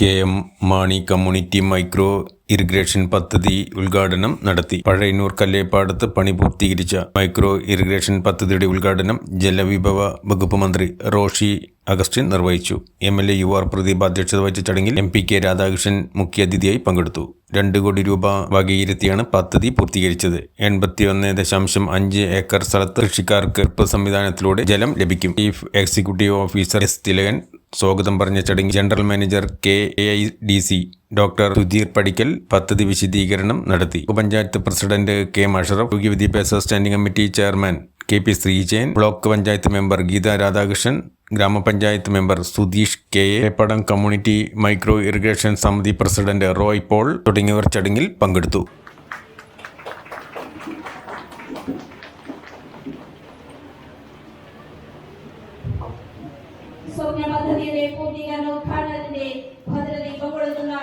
K M Mani community micro irrigation പദ്ധതി ഉദ്ഘാടനം നടത്തി. പഴയന്നൂർ കല്ലേപ്പാടത്ത് പണി പൂർത്തീകരിച്ച മൈക്രോ ഇറിഗ്രേഷൻ പദ്ധതിയുടെ ഉദ്ഘാടനം ജലവിഭവ വകുപ്പ് മന്ത്രി റോഷി അഗസ്റ്റിൻ നിർവഹിച്ചു. M L A U R Pradeep അധ്യക്ഷത വഹിച്ച ചടങ്ങിൽ എം പി കെ രാധാകൃഷ്ണൻ മുഖ്യാതിഥിയായി പങ്കെടുത്തു. രണ്ട് കോടി രൂപ വകയിരുത്തിയാണ് പദ്ധതി പൂർത്തീകരിച്ചത്. എൺപത്തിയൊന്ന് ദശാംശം അഞ്ച് ഏക്കർ സ്ഥലത്ത് കൃഷിക്കാർക്ക് സംവിധാനത്തിലൂടെ ജലം ലഭിക്കും. Chief executive officer S Thilakan സ്വാഗതം പറഞ്ഞ ചടങ്ങിൽ general manager K A I D C doctor Sudheer Padikkal പദ്ധതി വിശദീകരണം നടത്തി. പഞ്ചായത്ത് പ്രസിഡന്റ് കെ മഷറഫ് യോഗ്യ വിദ്യാഭ്യാസ standing committee chairman K P Sreejayan block panchayat member Geetha Radhakrishnan ഗ്രാമപഞ്ചായത്ത് മെമ്പർ സുധീഷ് കെ എ പടം കമ്മ്യൂണിറ്റി മൈക്രോ ഇറിഗേഷൻ സമിതി പ്രസിഡന്റ് റോയ് പോൾ തുടങ്ങിയവർ ചടങ്ങിൽ പങ്കെടുത്തു. പദ്ധതിയുടെ പൂർത്തീകരണ ഉദ്ഘാടനത്തിന്റെ ഭദ്രദീപം കൊളുത്തുന്ന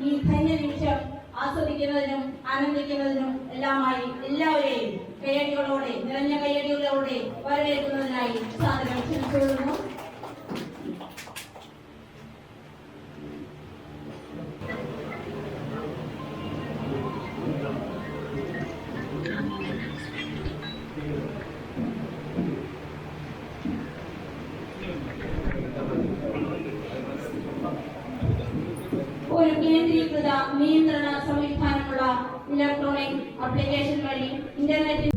ഈ ധന്യ നിമിഷം ആസ്വദിക്കുന്നതിനും ആനന്ദിക്കുന്നതിനും എല്ലാമായി എല്ലാവരെയും ഒരു കേന്ദ്രീകൃത നിയന്ത്രണ സംവിധാനമുള്ള ഇലക്ട്രോണിക് അപ്ലിക്കേഷൻ വഴി ഇന്റർനെറ്റ്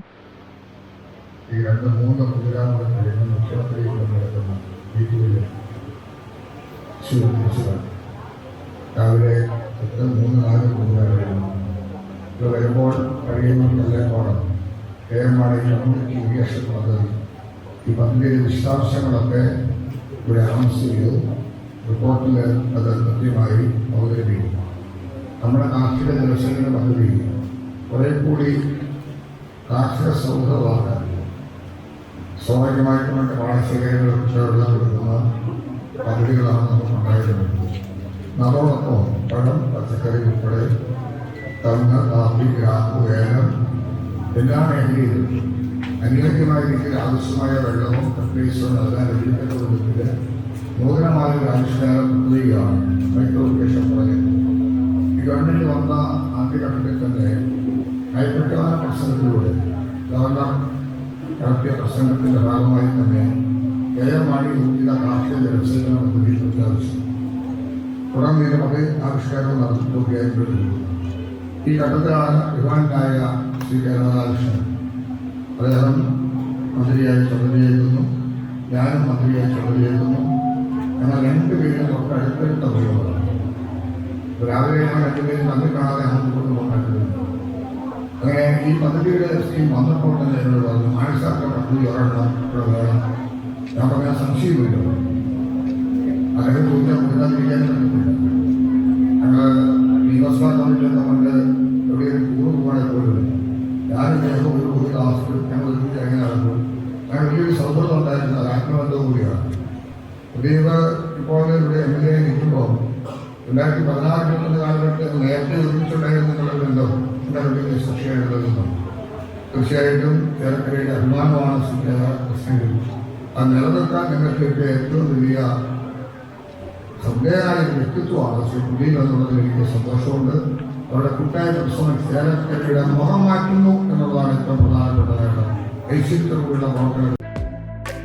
ഈ രണ്ട് മൂന്ന് പ്രോഗ്രാമുകൾ സൂചിപ്പിച്ചതാണ്. രാവിലെ എത്ര മൂന്ന് നാല് പ്രോഗ്രാമുകൾ ഇത് വരുമ്പോൾ കഴിയുന്ന കൊല്ലപ്പോണം കെ എം മാണി കമ്മ്യൂണിറ്റി പദ്ധതി ഈ പദ്ധതിയുടെ വിശദാംശങ്ങളൊക്കെ ഇവിടെ അനൗൺസ് ചെയ്തു. റിപ്പോർട്ടിൽ അത് കൃത്യമായി അവതരിപ്പിക്കും നമ്മുടെ കാർഷിക ജലസേചന പദ്ധതി കുറെ കൂടി കാർഷിക സൗഹൃദമാക്കാൻ സ്വാഭാവികമായിട്ടും പാഠശേഖരങ്ങളെ പാടശേഖരങ്ങളൊക്കെ വെള്ളം കൊടുക്കുന്ന പദ്ധതികളാണ് നമുക്ക് ഉണ്ടായിരുന്നത് നമ്മളോടൊപ്പം പഴം പച്ചക്കറി ഉൾപ്പെടെ തങ്ങ കാപ്പി ഗ്രാമ്പു ഏലം എല്ലാ മേഖലയിലും അനുയോജ്യമായ രീതിയിൽ ആവശ്യമായ വെള്ളവും പ്രത്യേകിച്ചും നൽകാൻ ലഭിക്കുന്ന നൂതനമായ ഒരു ആവിഷ്കാരം പദ്ധതിയാണ് മൈക്രോ ഇറിഗേഷൻ പ്രോജക്ട്. ഈ ഗവൺമെന്റ് വന്ന ആദ്യഘട്ടത്തിൽ തന്നെ നയപ്രഖ്യാപന പ്രശ്നത്തിലൂടെ ഗവർണർ നടത്തിയ പ്രസംഗത്തിന്റെ ഭാഗമായി തന്നെ കെ എം മാണി ഊർജിത കാർഷിക ജലസേചന പദ്ധതി പ്രഖ്യാപിച്ചു. പുറം നിരവധി ആവിഷ്കാരവും നടത്തിയിട്ടുകയായിരുന്നു ഈ ഘട്ടത്തിലാണ് യുവാനായ ശ്രീ കെ രാധാകൃഷ്ണൻ അദ്ദേഹം മന്ത്രിയായി ചുമതലയേൽക്കുന്നു. ഞാനും മന്ത്രിയായി ചുമതലയേൽക്കുന്നു. ഞങ്ങൾ രണ്ടുപേരും തൊട്ടടുത്തടുത്ത വീടുകളാണ് രാവിലെ ഞങ്ങൾ രണ്ടുപേരും തമ്മിൽ കാണാതെ അങ്ങോട്ട് കൊണ്ട് പോകാൻ അങ്ങനെ ഈ പദ്ധതിയുടെ സ്കീം വന്നപ്പോൾ തന്നെ എന്നോട് പറഞ്ഞു മാനസാക്ക പദ്ധതി ഒരെണ്ണം ഇവിടെ വേണം. ഞാൻ പറഞ്ഞ സംശയമില്ല അദ്ദേഹം ചോദിച്ചാൽ കൊടുക്കാതിരിക്കാൻ പറ്റില്ല ഞങ്ങൾ നിയമസഭാ കമ്മിറ്റി കൊണ്ട് എവിടെയും ടൂർ പോകാൻ പോലും ഞാനും ഞങ്ങൾ ഒരു ഒരു ക്ലാസ് ഞങ്ങൾ ഒരുമിച്ച് എങ്ങനെ നടക്കും അങ്ങനെ വലിയൊരു സൗഹൃദം ഉണ്ടായിരുന്നത് അത് ആത്മബന്ധവും കൂടിയാണ് പ്രദീപ് ഇപ്പോൾ ഇവിടെ എം എൽ എ നിൽക്കുമ്പോൾ രണ്ടായിരത്തി പതിനാറ് ഇരുപത്തൊന്ന് കാലഘട്ടത്തിൽ നേരത്തെ ഒരുമിച്ചുണ്ടായിരുന്നുള്ള ബന്ധം എന്റെ വലിയ സൃഷ്ടിയായിട്ടുള്ളതും തീർച്ചയായിട്ടും ചേർക്കരയുടെ അഭിമാനമാണ് പ്രശ്നങ്ങൾ അത് നിലനിർത്താൻ നിങ്ങൾക്ക് കിട്ടിയ ഏറ്റവും വലിയ ശ്രദ്ധേയായ വ്യക്തിത്വമാണ് ശ്രീ പ്രദീപ് എന്നുള്ളതിൽ എനിക്ക് സന്തോഷമുണ്ട്. അവരുടെ കുട്ടായ പ്രശ്നം ചേലക്കരയുടെ മുഖം മാറ്റുന്നു എന്നുള്ളതാണ് ഏറ്റവും പ്രധാനപ്പെട്ട കാര്യം. ഐശ്വര്യത്തോടുള്ള പ്രവർത്തനം